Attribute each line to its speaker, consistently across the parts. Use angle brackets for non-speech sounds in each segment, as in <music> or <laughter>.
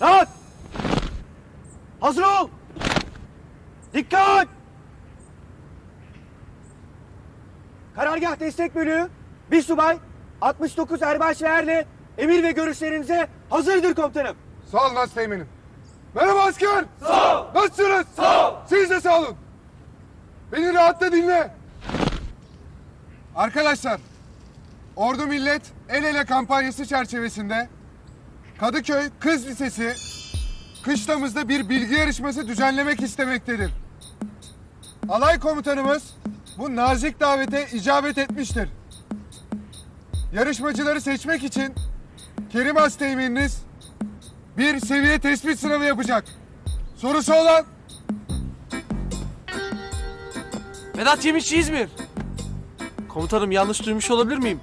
Speaker 1: Rahat! Hazır ol! Dikkat! Karargah destek bölüğü, bir subay, 69 erbaş ve erle emir ve görüşlerinize hazırdır komutanım.
Speaker 2: Sağ olun Asteğmen'im. Merhaba asker. Sağ ol. Nasılsınız? Sağ ol. Siz de sağ olun. Beni rahatla dinle. Arkadaşlar, Ordu Millet El Ele kampanyası çerçevesinde Kadıköy Kız Lisesi kışlamızda bir bilgi yarışması düzenlemek istemektedir. Alay komutanımız bu nazik davete icabet etmiştir. Yarışmacıları seçmek için Kerim Asteğmen'iniz bir seviye tespit sınavı yapacak. Sorusu olan
Speaker 3: Vedat Yemişçi İzmir. Komutanım yanlış duymuş olabilir miyim?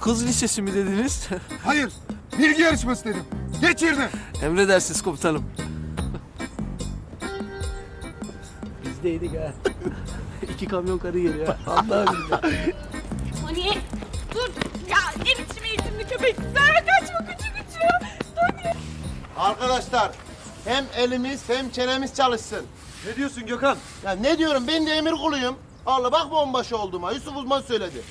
Speaker 3: Kız lisesi mi dediniz? <laughs>
Speaker 2: hayır bilgi yarışması dedim. Geç yerine.
Speaker 3: Emredersiniz komutanım. Bizdeydik ha. <laughs> İki kamyon karı geliyor. Allah'ım billahi.
Speaker 4: Tony dur. Ya ne biçim eğitimli köpek. Sen kaçma küçük küçük. Tony.
Speaker 5: Arkadaşlar hem elimiz hem çenemiz çalışsın.
Speaker 1: Ne diyorsun Gökhan?
Speaker 5: Ya ne diyorum ben de emir kuluyum. Allah bak bombaşı olduğuma Yusuf Uzman söyledi.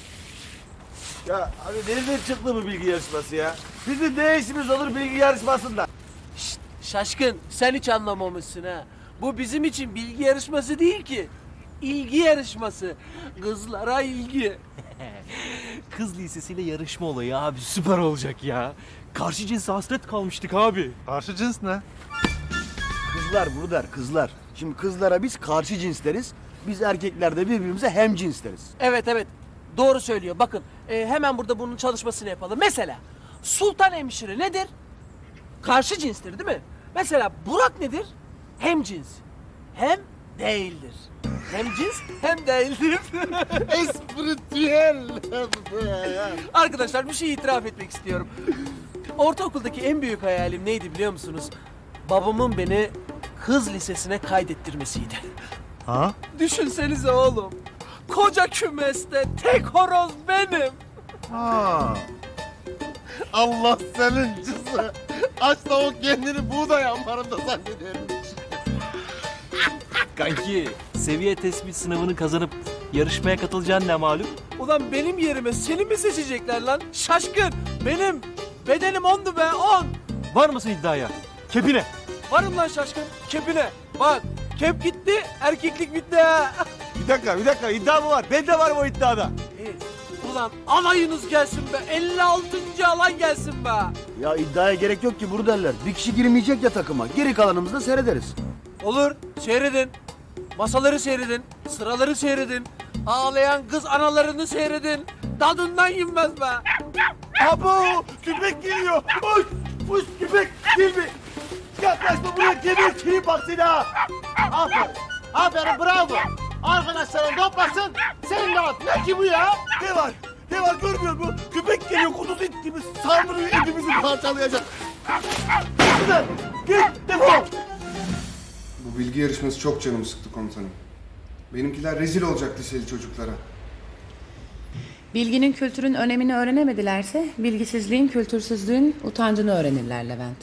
Speaker 1: Ya abi nereden çıktı bu bilgi yarışması ya? Bizim ne işimiz olur bilgi yarışmasında?
Speaker 3: Şaşkın sen hiç anlamamışsın ha. Bu bizim için bilgi yarışması değil ki. İlgi yarışması. Kızlara ilgi. <laughs>
Speaker 6: Kız lisesiyle yarışma olayı abi süper olacak ya. Karşı cins hasret kalmıştık abi.
Speaker 2: Karşı cins ne?
Speaker 1: Kızlar bunu der kızlar. Şimdi kızlara biz karşı cinsleriz. Biz erkekler de birbirimize hem cinsleriz.
Speaker 3: Evet evet doğru söylüyor. Bakın e, hemen burada bunun çalışmasını yapalım. Mesela Sultan Hemşire nedir? Karşı cinstir değil mi? Mesela Burak nedir? Hem cins. Hem değildir. Hem cins hem değildir. <laughs>
Speaker 5: Espritüel.
Speaker 3: Arkadaşlar bir şey itiraf etmek istiyorum. Ortaokuldaki en büyük hayalim neydi biliyor musunuz? Babamın beni kız lisesine kaydettirmesiydi.
Speaker 6: Ha?
Speaker 3: Düşünsenize oğlum. Koca kümeste tek horoz benim.
Speaker 6: Ha.
Speaker 5: Allah senin cızı. Aç tavuk kendini buğday ambarında zannedermiş.
Speaker 6: Kanki seviye tespit sınavını kazanıp yarışmaya katılacağın ne malum?
Speaker 3: Ulan benim yerime seni mi seçecekler lan? Şaşkın. Benim bedenim ondu be on.
Speaker 6: Var mısın iddiaya? Kepine.
Speaker 3: Varım lan şaşkın. Kepine. Bak kep gitti erkeklik bitti ha.
Speaker 1: Bir dakika bir dakika iddia mı var? Ben de varım o iddiada.
Speaker 3: Ulan alayınız gelsin be. 56. alay gelsin be.
Speaker 1: Ya iddiaya gerek yok ki buradalar. Bir kişi girmeyecek ya takıma. Geri kalanımızda seyrederiz.
Speaker 3: Olur. Seyredin. Masaları seyredin. Sıraları seyredin. Ağlayan kız analarını seyredin. Tadından yenmez be.
Speaker 1: Abo! Köpek geliyor! Uş! Uş köpek! Mi? Yaklaşma buraya kirip bak seni ha!
Speaker 5: Aferin. Aferin bravo. Arkadaşların toplasın. Sen de at. Ne ki bu ya?
Speaker 1: Ne var? Ne var görmüyor musun? Köpek geliyor kuduz it gibi saldırıyor etimizi parçalayacak. Güzel! Git defol!
Speaker 2: Bu bilgi yarışması çok canımı sıktı komutanım. Benimkiler rezil olacak liseli çocuklara.
Speaker 7: Bilginin kültürün önemini öğrenemedilerse bilgisizliğin kültürsüzlüğün utancını öğrenirler Levent.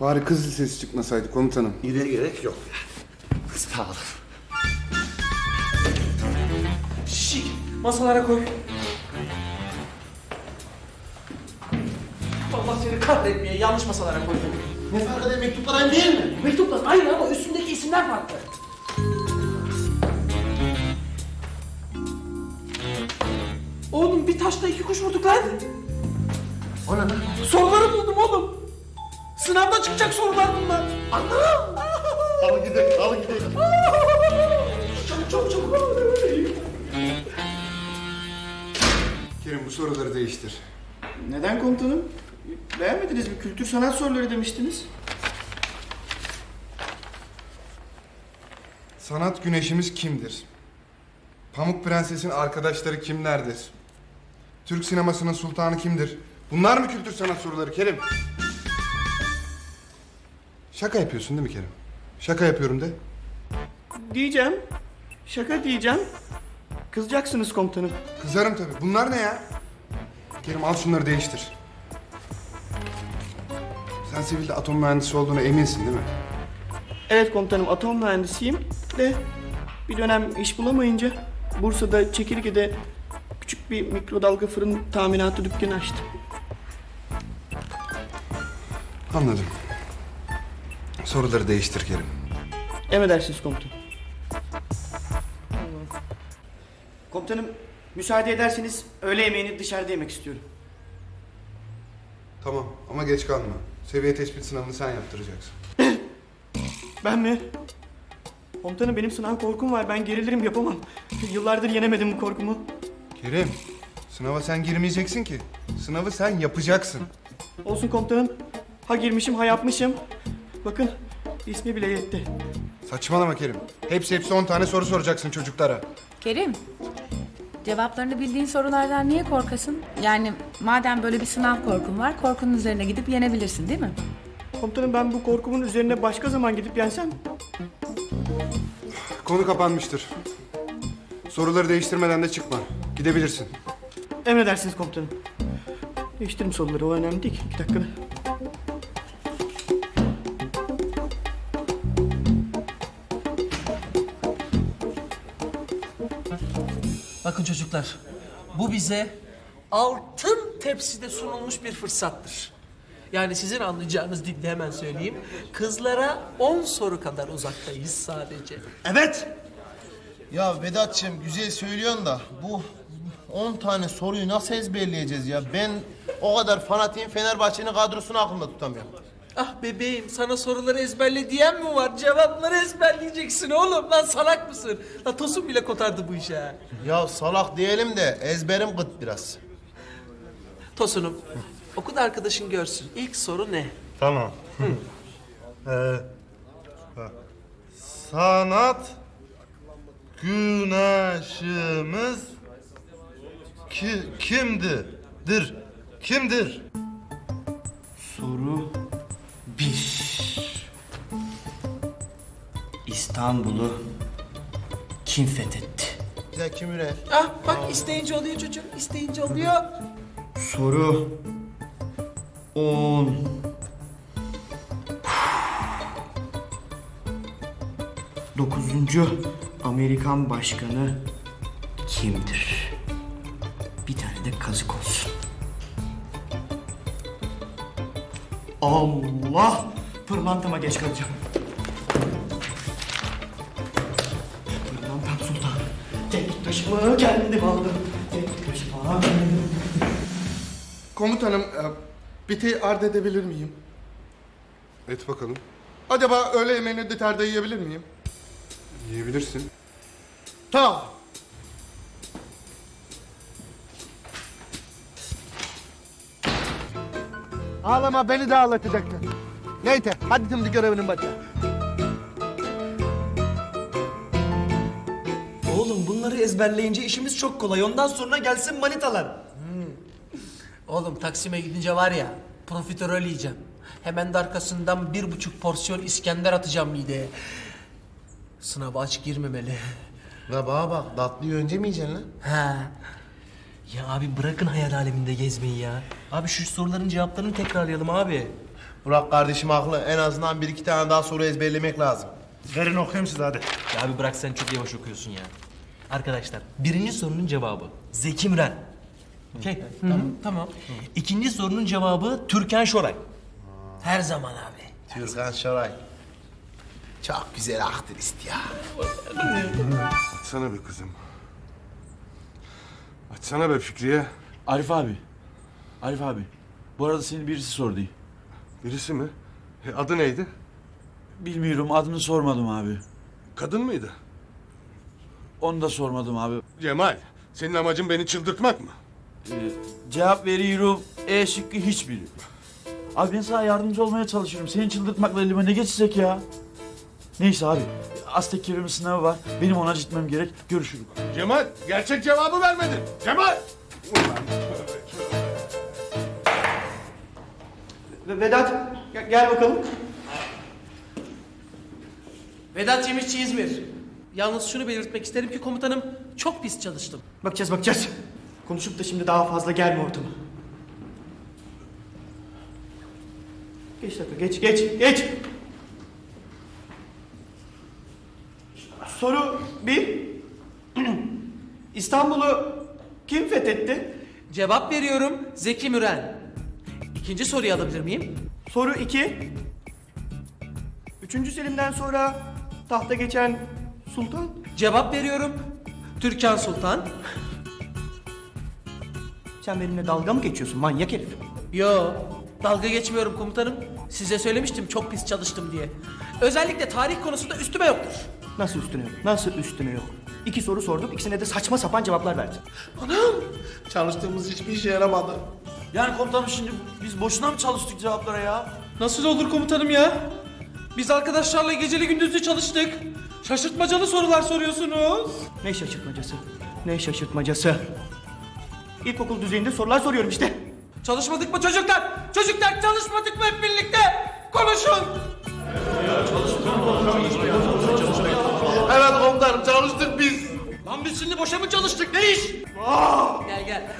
Speaker 2: Bari kız lisesi çıkmasaydı komutanım.
Speaker 1: İleri gerek yok. Sağ olun.
Speaker 3: Şşş. Masalara koy. Allah seni kahretmeye yanlış masalara koydum.
Speaker 5: Ne fark eder mektuplar aynı değil mi?
Speaker 3: Mektuplar aynı ama üstündeki isimler farklı. Oğlum bir taşla iki kuş vurduk lan.
Speaker 5: O ne lan?
Speaker 3: Soruları buldum oğlum. Sınavda çıkacak sorular bunlar. Anladın mı?
Speaker 5: Al gidelim, al gidelim.
Speaker 3: Çabuk çabuk çabuk.
Speaker 2: Kerim bu soruları değiştir.
Speaker 1: Neden komutanım? Beğenmediniz mi? Kültür sanat soruları demiştiniz.
Speaker 2: Sanat güneşimiz kimdir? Pamuk Prenses'in arkadaşları kimlerdir? Türk sinemasının sultanı kimdir? Bunlar mı kültür sanat soruları Kerim? Şaka yapıyorsun değil mi Kerim? Şaka yapıyorum de.
Speaker 8: Diyeceğim. Şaka diyeceğim. Kızacaksınız komutanım.
Speaker 2: Kızarım tabii. Bunlar ne ya? Kerim al şunları değiştir. Sen sivilde atom mühendisi olduğuna eminsin değil mi?
Speaker 8: Evet komutanım atom mühendisiyim de bir dönem iş bulamayınca Bursa'da Çekirge'de küçük bir mikrodalga fırın taminatı dükkanı açtım.
Speaker 2: Anladım. Soruları değiştir Kerim.
Speaker 8: Emredersiniz komutanım. Komutanım müsaade ederseniz öğle yemeğini dışarıda yemek istiyorum.
Speaker 2: Tamam ama geç kalma. Seviye tespit sınavını sen yaptıracaksın. <clears throat>
Speaker 8: Ben mi? Komutanım benim sınav korkum var. Ben gerilirim yapamam. Yıllardır yenemedim bu korkumu.
Speaker 2: Kerim, sınava sen girmeyeceksin ki. Sınavı sen yapacaksın.
Speaker 8: Olsun komutanım. Ha girmişim ha yapmışım. Bakın ismi bile yetti.
Speaker 2: Saçmalama Kerim. Hepsi hepsi 10 tane soru soracaksın çocuklara.
Speaker 7: Kerim, cevaplarını bildiğin sorulardan niye korkasın? Yani madem böyle bir sınav korkun var, korkunun üzerine gidip yenebilirsin değil mi?
Speaker 8: Komutanım ben bu korkumun üzerine başka zaman gidip yensem
Speaker 2: Konu kapanmıştır. Soruları değiştirmeden de çıkma. Gidebilirsin.
Speaker 8: emredersiniz komutanım. Değiştirim soruları o önemli değil ki. İki dakikada.
Speaker 3: Bakın çocuklar, bu bize altın tepside sunulmuş bir fırsattır. Yani sizin anlayacağınız dilde hemen söyleyeyim. Kızlara 10 soru kadar uzaktayız sadece.
Speaker 5: Evet. Ya Vedat'cığım güzel söylüyorsun da bu 10 tane soruyu nasıl ezberleyeceğiz ya? Ben o kadar fanatiyim Fenerbahçe'nin kadrosunu aklımda tutamıyorum.
Speaker 3: Ah bebeğim sana soruları ezberle diyen mi var? Cevapları ezberleyeceksin oğlum. Lan salak mısın? Lan Tosun bile kotardı bu işe. ha.
Speaker 5: Ya salak diyelim de ezberim gıt biraz.
Speaker 3: Tosun'um oku da arkadaşın görsün. İlk soru ne?
Speaker 1: Tamam. <laughs> Ee, sanat güneşimiz ki, kimdir? Dir. Kimdir?
Speaker 8: Soru 1. İstanbul'u kim fethetti?
Speaker 5: Zeki Müren.
Speaker 3: Ah bak isteyince oluyor çocuğum. isteyince oluyor.
Speaker 8: Soru 10. Dokuzuncu Amerikan başkanı kimdir? Bir tane de kazık olsun. Allah! Pırlantama geç kalacağım. Pırlantam sultan. Tek taşımı kendim aldım. Tek taşıma
Speaker 2: Komutanım, e, biti ard edebilir miyim? Et bakalım. Acaba öğle yemeğini dışarıda yiyebilir miyim? Yiyebilirsin.
Speaker 5: Tamam. Ağlama beni de ağlatacaktın. Neyse hadi şimdi görevinin başına.
Speaker 6: Oğlum bunları ezberleyince işimiz çok kolay. Ondan sonra gelsin manitalar.
Speaker 3: Oğlum Taksim'e gidince var ya profiterol yiyeceğim. Hemen de arkasından bir buçuk porsiyon İskender atacağım mideye. Sınava aç girmemeli.
Speaker 5: La bana bak tatlıyı önce mi yiyeceksin lan?
Speaker 3: Ha.
Speaker 6: Ya abi bırakın hayal aleminde gezmeyi ya. Abi şu soruların cevaplarını tekrarlayalım abi.
Speaker 5: Burak kardeşim haklı. En azından bir iki tane daha soru ezberlemek lazım.
Speaker 1: Verin okuyayım size hadi.
Speaker 6: Ya abi bırak sen çok yavaş okuyorsun ya. Arkadaşlar birinci sorunun cevabı Zeki Müren. Okey.
Speaker 3: Tamam. Tamam.
Speaker 6: İkinci sorunun cevabı Türkan Şoray.
Speaker 3: Her zaman abi.
Speaker 5: Türkan Şoray. Çok güzel aktrist ya.
Speaker 2: Açsana be kızım. Açsana be Fikriye.
Speaker 9: Arif abi. Arif abi. Bu arada seni birisi sordu.
Speaker 2: Birisi mi? E, adı neydi?
Speaker 9: Bilmiyorum adını sormadım abi.
Speaker 2: Kadın mıydı?
Speaker 9: Onu da sormadım abi.
Speaker 2: Cemal, senin amacın beni çıldırtmak mı?
Speaker 9: Ee, cevap veriyorum. E şıkkı hiçbiri. Abi ben sana yardımcı olmaya çalışıyorum. Seni çıldırtmakla elime ne geçecek ya? Neyse abi. Aztek Kerim'in sınavı var. Benim ona gitmem gerek. Görüşürüz.
Speaker 2: Cemal, gerçek cevabı vermedin. Cemal!
Speaker 8: Ve Vedat gel, gel bakalım.
Speaker 3: Vedat Cemişçi İzmir. Yalnız şunu belirtmek isterim ki komutanım çok pis çalıştım.
Speaker 8: Bakacağız bakacağız. Konuşup da şimdi daha fazla gelme ortama. Geç dakika geç geç geç. Soru bir. <clears throat> İstanbul'u kim fethetti?
Speaker 3: Cevap veriyorum Zeki Müren. İkinci soruyu alabilir miyim?
Speaker 8: Soru 2. Üçüncü Selim'den sonra tahta geçen sultan?
Speaker 3: Cevap veriyorum Türkan Sultan.
Speaker 8: Sen benimle dalga mı geçiyorsun manyak herif?
Speaker 3: Yo, dalga geçmiyorum komutanım. Size söylemiştim çok pis çalıştım diye. Özellikle tarih konusunda üstüme yoktur.
Speaker 8: Nasıl üstüne yok? Nasıl üstüne yok? İki soru sorduk, ikisine de saçma sapan cevaplar verdin.
Speaker 5: Anam! Çalıştığımız hiçbir işe yaramadı.
Speaker 9: Yani komutanım şimdi biz boşuna mı çalıştık cevaplara ya?
Speaker 3: Nasıl olur komutanım ya? Biz arkadaşlarla geceli gündüzlü çalıştık. Şaşırtmacalı sorular soruyorsunuz.
Speaker 8: Ne şaşırtmacası? Ne şaşırtmacası? İlkokul düzeyinde sorular soruyorum işte.
Speaker 3: Çalışmadık mı çocuklar? Çocuklar çalışmadık mı hep birlikte? Konuşun.
Speaker 1: Evet komutanım çalıştık biz.
Speaker 3: Lan biz şimdi boşa mı çalıştık? Ne iş? Gel gel.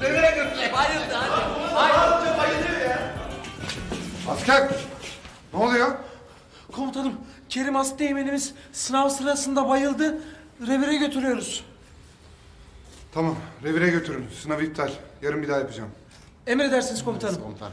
Speaker 1: Devire götürecek.
Speaker 3: Bayıldı hadi.
Speaker 2: Asker! Ne oluyor?
Speaker 3: Komutanım Kerim Asteğmenimiz sınav sırasında bayıldı. Revire götürüyoruz.
Speaker 2: Tamam, revire götürün. Sınav iptal. Yarın bir daha yapacağım.
Speaker 3: Emredersiniz komutanım.
Speaker 5: Komutan.